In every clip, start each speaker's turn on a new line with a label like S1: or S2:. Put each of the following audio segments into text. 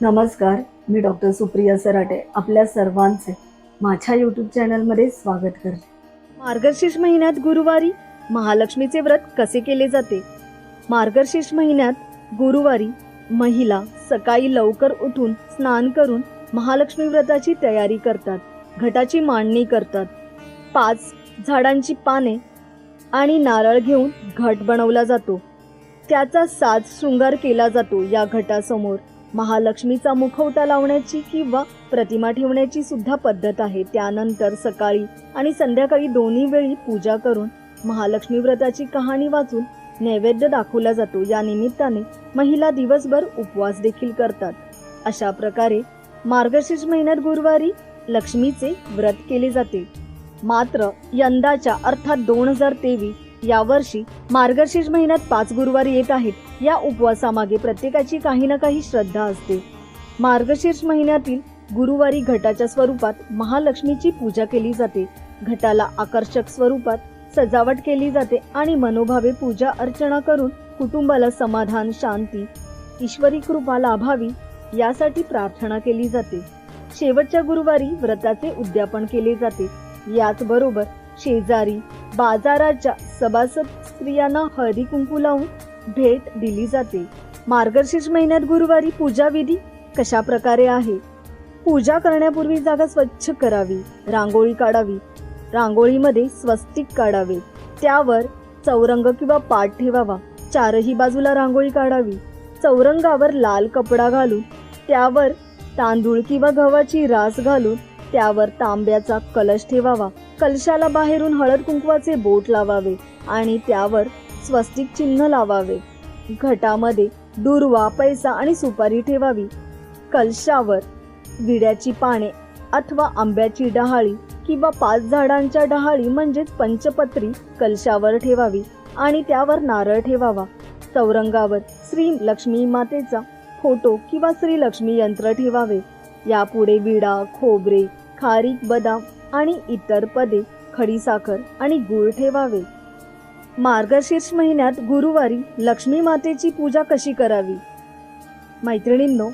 S1: नमस्कार मी डॉक्टर सुप्रिया सराटे आपल्या सर्वांचे माझ्या यूट्यूब चॅनलमध्ये स्वागत करते.
S2: मार्गशीर्ष महिन्यात गुरुवारी महालक्ष्मीचे व्रत कसे केले जाते? मार्गशीर्ष महिन्यात गुरुवारी महिला सकाळी लवकर उठून स्नान करून महालक्ष्मी व्रताची तयारी करतात घटाची मांडणी करतात. पाच झाडांची पाने आणि नारळ घेऊन घट बनवला जातो. त्याचा साज शृंगार केला जातो या घटासमोर. महालक्ष्मीचा मुखवटा लावण्याची किंवा प्रतिमा ठेवण्याची सुद्धा पद्धत आहे. त्यानंतर सकाळी आणि संध्याकाळी दोन्ही वेळी पूजा करून महालक्ष्मी व्रताची कहाणी वाचून नैवेद्य दाखवला जातो. या निमित्ताने महिला दिवसभर उपवास देखील करतात. अशा प्रकारे मार्गशीर्ष महिन्यात गुरुवारी लक्ष्मीचे व्रत केले जाते. मात्र यंदाच्या अर्थात दोन हजार तेवीस यावर्षी मार्गशीर्ष महिन्यात पाच गुरुवार येत आहेत. या उपवासामागे प्रत्येकाची काही ना काही श्रद्धा असते. मार्गशीर्ष महिन्यातील गुरुवारी घटाच्या स्वरूपात महालक्ष्मीची पूजा केली जाते. घटाला आकर्षक स्वरूपात सजावट केली जाते आणि मनोभावे पूजा अर्चना करून कुटुंबाला समाधान शांती ईश्वरी कृपा लाभावी यासाठी प्रार्थना केली जाते. शेवटच्या गुरुवारी व्रताचे उद्यापन केले जाते. याचबरोबर शेजारी बाजाराच्या सभासद स्त्रियांना हळदी कुंकू लावून भेट दिली जाते. मार्गशीर्ष महिन्यात गुरुवारी पूजा विधी कशा प्रकारे आहे? पूजा करण्यापूर्वी जागा स्वच्छ करावी रांगोळी काढावी. रांगोळीमध्ये स्वस्तिक काढावे. त्यावर चौरंग किंवा पाठ ठेवावा. चारही बाजूला रांगोळी काढावी. चौरंगावर लाल कपडा घालून त्यावर तांदूळ किंवा गव्हाची रास घालून त्यावर तांब्याचा कलश ठेवावा. कलशाला बाहेरून हळद कुंकवाचे बोट लावावे आणि त्यावर स्वस्तिक चिन्ह लावावे. घटामध्ये दुर्वा पैसा आणि सुपारी ठेवावी. कलशावर विड्याची पाने अथवा आंब्याची डहाळी किंवा पाच झाडांच्या डहाळी म्हणजेच पंचपत्री कलशावर ठेवावी आणि त्यावर नारळ ठेवावा. चौरंगावर श्री लक्ष्मी मातेचा फोटो किंवा श्री लक्ष्मी यंत्र ठेवावे. यापुढे विडा खोबरे खारीक बदाम आणि इतर पदे खडीसाखर आणि गूळ ठेवावे. मार्गशीर्ष महिन्यात गुरुवारी लक्ष्मी मातेची पूजा कशी करावी? मैत्रिणींनो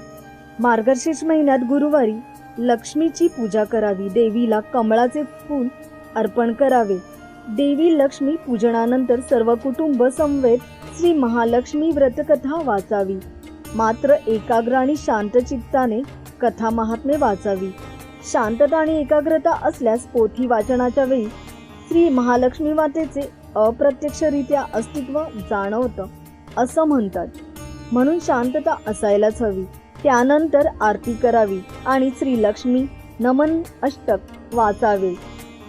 S2: मार्गशीर्ष महिन्यात गुरुवारी लक्ष्मीची पूजा करावी. देवीला कमळाचे फूल अर्पण करावे. देवी लक्ष्मी पूजनानंतर सर्व कुटुंब समवेत श्री महालक्ष्मी व्रतकथा वाचावी. मात्र एकाग्र आणि शांत चित्ताने कथा महात्मे वाचावी. शांतता आणि एकाग्रता असल्यास पोथी वाचनाच्या वेळी श्री महालक्ष्मी मातेचे अप्रत्यक्षरित्या अस्तित्व जाणवतं असं म्हणतात. म्हणून शांतता असायलाच हवी. त्यानंतर आरती करावी आणि श्री लक्ष्मी नमन अष्टक वाचावे.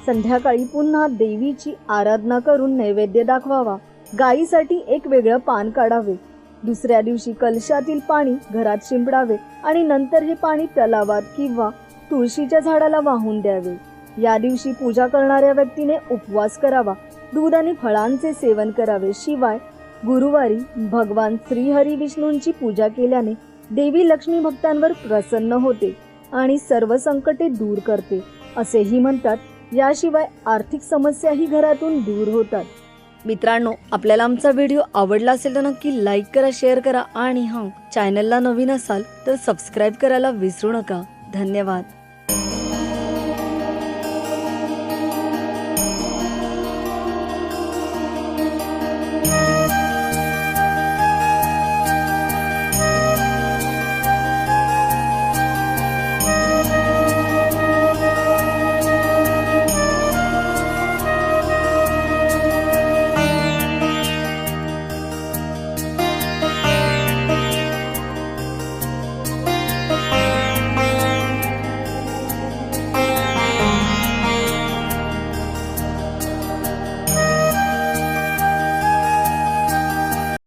S2: संध्याकाळी पुन्हा देवीची आराधना करून नैवेद्य दाखवावा. गायीसाठी एक वेगळं पान काढावे. दुसऱ्या दिवशी कलशातील पाणी घरात शिंपडावे आणि नंतर हे पाणी तलावात किंवा तुळशीच्या झाडाला वाहून द्यावे. या दिवशी पूजा करणाऱ्या व्यक्तीने उपवास करावा. दूध आणि फळांचे सेवन करावे. शिवाय गुरुवारी भगवान श्रीहरी विष्णूंची पूजा केल्याने देवी लक्ष्मी भक्तांवर प्रसन्न होते आणि सर्व संकटे दूर करते असेही म्हणतात. याशिवाय आर्थिक समस्याही घरातून दूर होतात. मित्रांनो आपल्याला आमचा व्हिडिओ आवडला असेल तर नक्की लाईक करा शेअर करा आणि हां चॅनलला नवीन असाल तर सबस्क्राईब करायला विसरू नका. धन्यवाद.